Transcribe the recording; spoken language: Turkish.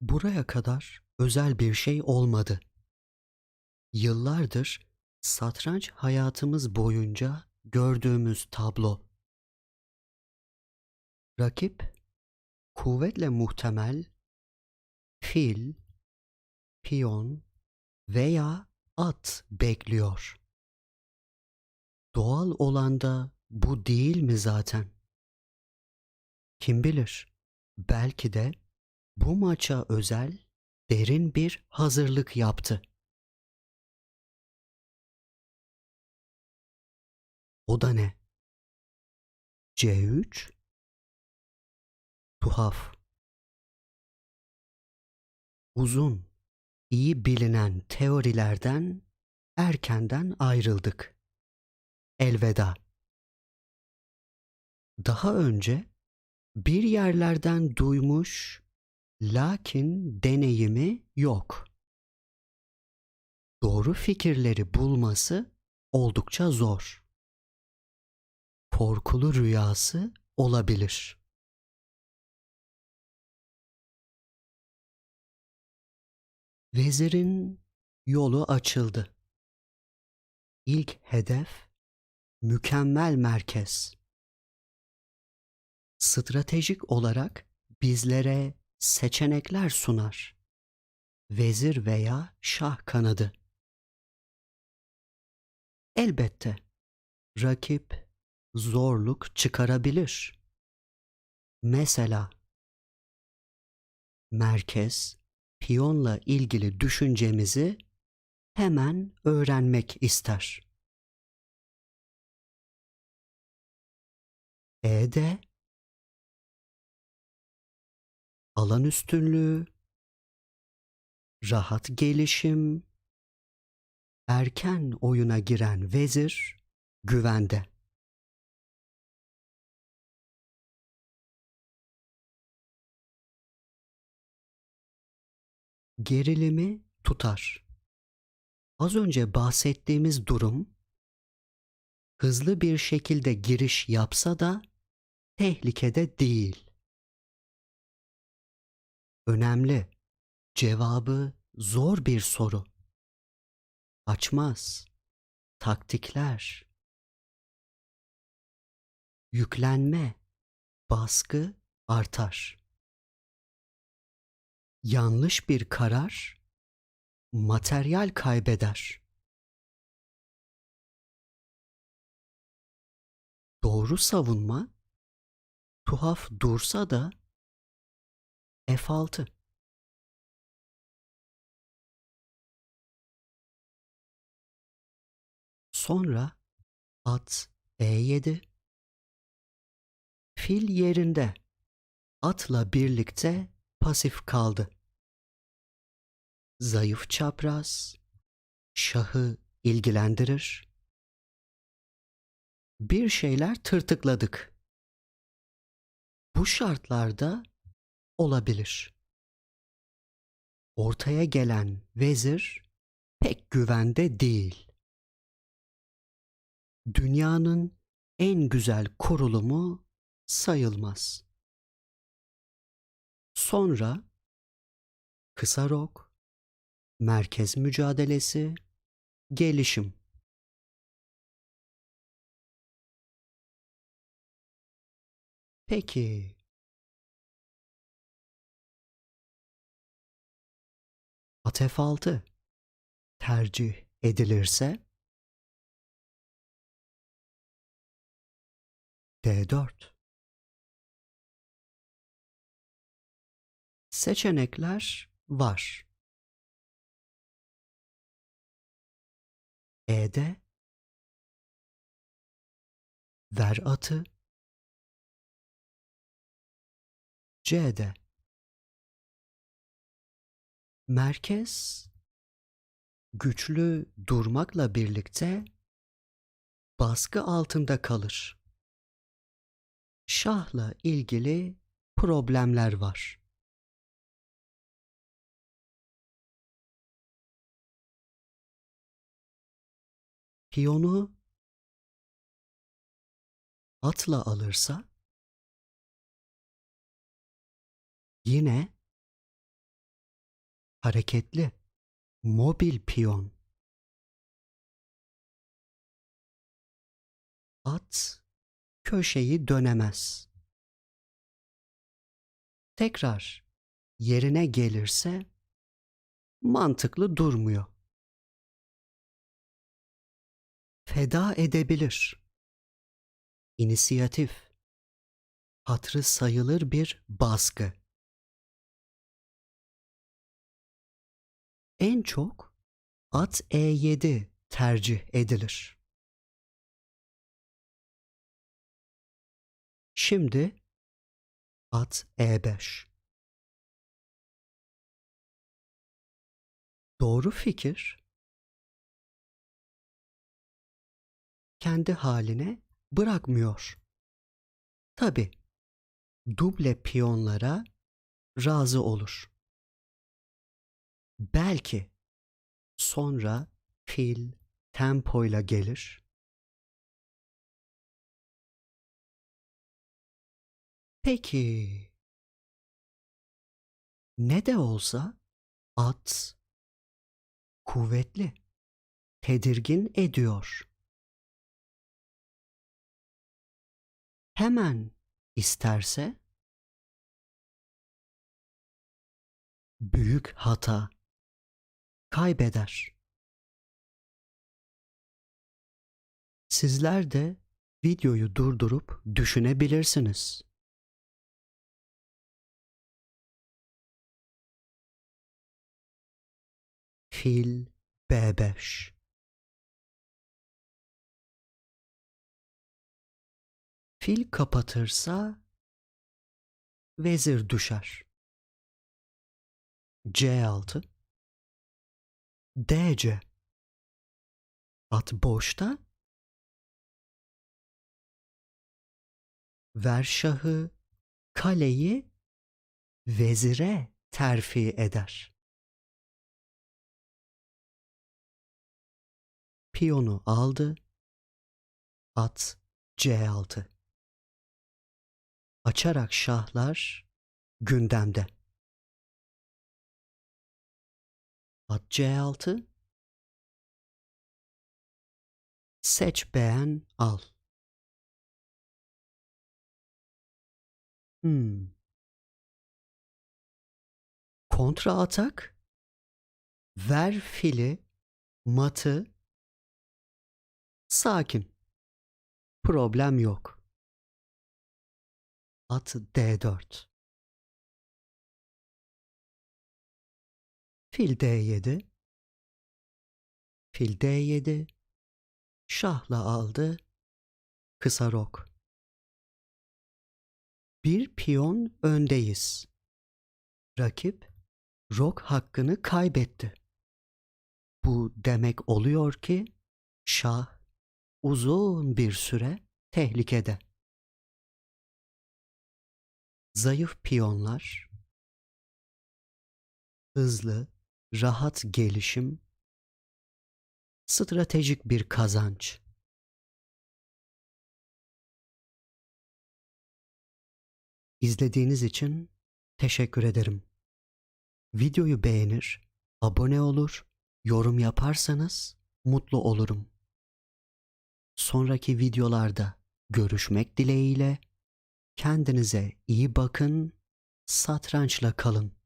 Buraya kadar özel bir şey olmadı. Yıllardır satranç hayatımız boyunca gördüğümüz tablo. Rakip kuvvetle muhtemel fil, piyon veya at bekliyor. Doğal olan da bu değil mi zaten? Kim bilir, belki de bu maça özel derin bir hazırlık yaptı. O da ne? C3 Tuhaf. Uzun, iyi bilinen teorilerden erkenden ayrıldık. Elveda. Daha önce bir yerlerden duymuş lakin deneyimi yok. Doğru fikirleri bulması oldukça zor. Korkulu rüyası olabilir. Vezirin yolu açıldı. İlk hedef mükemmel merkez. Stratejik olarak bizlere seçenekler sunar. Vezir veya şah kanadı. Elbette rakip zorluk çıkarabilir. Mesela merkez piyonla ilgili düşüncemizi hemen öğrenmek ister. E'de alan üstünlüğü, rahat gelişim, erken oyuna giren vezir güvende. Gerilimi tutar. Az önce bahsettiğimiz durum hızlı bir şekilde giriş yapsa da tehlikede değil. Önemli. Cevabı zor bir soru. Açmaz. Taktikler. Yüklenme, baskı artar. Yanlış bir karar materyal kaybeder. Doğru savunma tuhaf dursa da F6. Sonra at E7. Fil yerinde. Atla birlikte pasif kaldı. Zayıf çapraz şahı ilgilendirir. Bir şeyler tırtıkladık. Bu şartlarda olabilir. Ortaya gelen vezir pek güvende değil. Dünyanın en güzel kurulumu sayılmaz. Sonra kısa rok, merkez mücadelesi, gelişim. Peki at F6 tercih edilirse D4 Seçenekler var. E'de ver atı C'de merkez güçlü durmakla birlikte baskı altında kalır. Şahla ilgili problemler var. Piyonu atla alırsa yine hareketli, mobil piyon. At köşeyi dönemez. Tekrar yerine gelirse mantıklı durmuyor. Feda edebilir. İnisiyatif. Hatrı sayılır bir baskı. En çok at E7 tercih edilir. Şimdi at E5. Doğru fikir kendi haline bırakmıyor. Tabi duble piyonlara razı olur. Belki sonra fil tempoyla gelir. Peki ne de olsa at kuvvetli, tedirgin ediyor. Hemen isterse büyük hata kaybeder. Sizler de videoyu durdurup düşünebilirsiniz. Fil B5 Fil kapatırsa vezir düşer. C6 DC At boşta ver şahı kaleyi vezire terfi eder. Piyonu aldı. At C6. Açarak şahlar gündemde. At C6. Seç beğen al. Hmm. Kontra atak. Ver fili, matı. Sakin. Problem yok. At D4. Fil D7. Fil D7. Şahla aldı. Kısa rok. Bir piyon öndeyiz. Rakip rok hakkını kaybetti. Bu demek oluyor ki şah uzun bir süre tehlikede. Zayıf piyonlar hızlı, rahat gelişim, stratejik bir kazanç. İzlediğiniz için teşekkür ederim. Videoyu beğenir, abone olur, yorum yaparsanız mutlu olurum. Sonraki videolarda görüşmek dileğiyle kendinize iyi bakın, satrançla kalın.